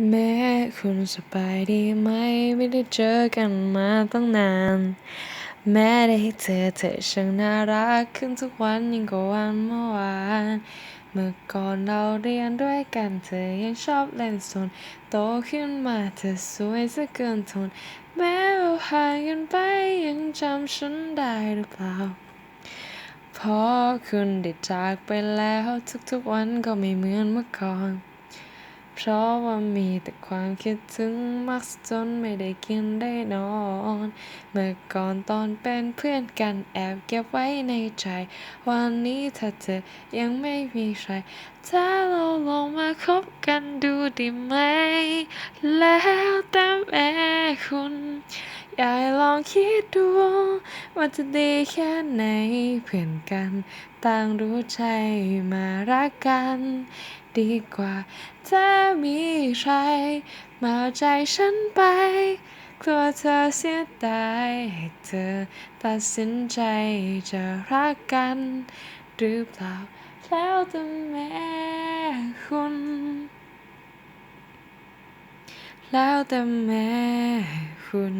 แม้คุณสบายดีไหม ไม่ได้เจอกันมาตั้งนาน แม้ได้เจอเธอช่างน่ารักขึ้นทุกวันยิ่งกว่าวันเมื่อวาน เมื่อก่อนเราเรียนด้วยกันเธอยังชอบเล่นสนโตขึ้นมาเธอสวยซะเกินทน แม้ว่าห่างกันไปยังจำฉันได้หรือเปล่าพอคุณได้จากไปแล้วทุกๆวันก็ไม่เหมือนเมื่อก่อน เพราะว่ามีแต่ความคิดถึงมักจนไม่ได้กินได้นอน เมื่อก่อนตอนเป็นเพื่อนกันแอบเก็บไว้ในใจ วันนี้ถ้าเธอยังไม่มีใคร ถ้าเราลองมาคบกันดูดีไหม แล้วแต่แม่คุณ ยากลองคิดดูว่าจะดีแค่ไหนเพื่อนกัน ต่างรู้ใจมารักกัน ดีกว่าถ้ามีใครมาเอาใจฉันไปกลัวเธอเสียดายให้เธอตัดสินใจจะรักกัน หรือเปล่าแล้วแต่แม่คุณ แล้วแต่แม่คุณ